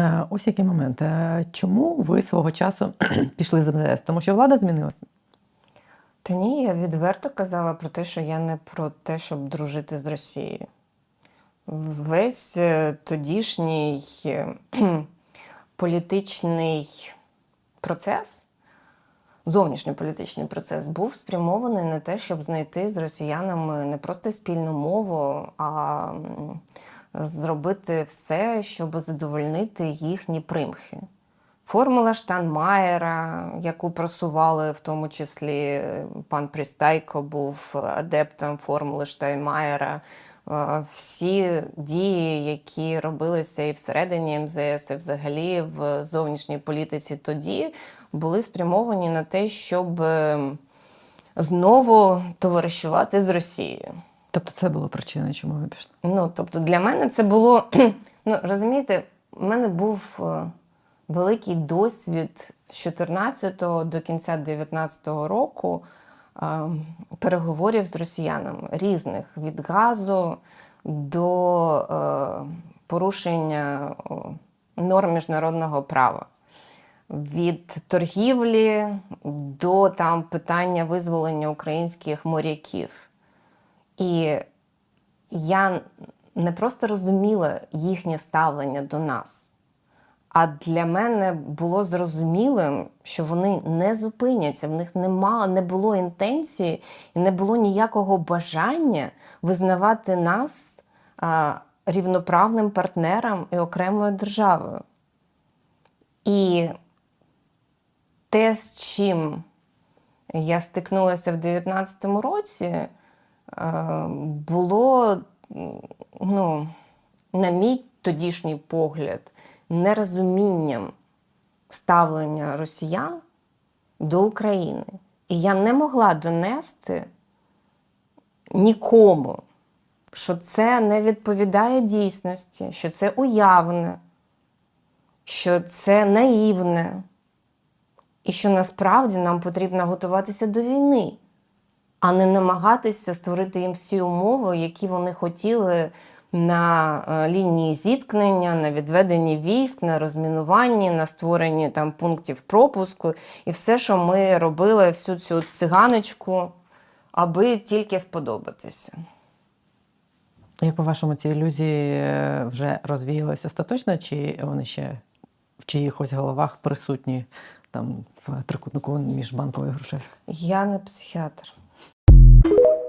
Е, Ось який момент. Е, Чому ви свого часу пішли з МЗС? Тому що влада змінилася. Та ні, я відверто казала про те, що я не про те, щоб дружити з Росією. Весь е, тодішній політичний процес, зовнішньополітичний процес, був спрямований на те, щоб знайти з росіянами не просто спільну мову, а зробити все, щоб задовольнити їхні примхи. Формула Штанмаєра, яку просували, в тому числі е, пан Пристайко був адептом формули Штайнмаєра. Е, Всі дії, які робилися і всередині МЗС, і взагалі в зовнішній політиці тоді, були спрямовані на те, щоб е, знову товаришувати з Росією. Тобто це було причиною, чому ви пішли. Ну, тобто для мене це було. Ну, розумієте, в мене був е, великий досвід з 14 до кінця 19 року е, переговорів з росіянами різних від газу до е, порушення норм міжнародного права. Від торгівлі до там питання визволення українських моряків. І я не просто розуміла їхнє ставлення до нас, а для мене було зрозумілим, що вони не зупиняться, в них нема, не було інтенції і не було ніякого бажання визнавати нас а, рівноправним партнером і окремою державою. І те, з чим я стикнулася в 19-му році, було, ну, на мій тодішній погляд, нерозумінням ставлення росіян до України. І я не могла донести нікому, що це не відповідає дійсності, що це уявне, що це наївне, і що насправді нам потрібно готуватися до війни а не намагатися створити їм всі умови, які вони хотіли на е, лінії зіткнення, на відведенні військ, на розмінуванні, на створенні там пунктів пропуску і все, що ми робили, всю цю циганочку, аби тільки сподобатися. Як по-вашому, ці ілюзії е, вже розвіялись остаточно, чи вони ще в чиїхось головах присутні там в трикутнику між банком і Грушевською? Я не психіатр. you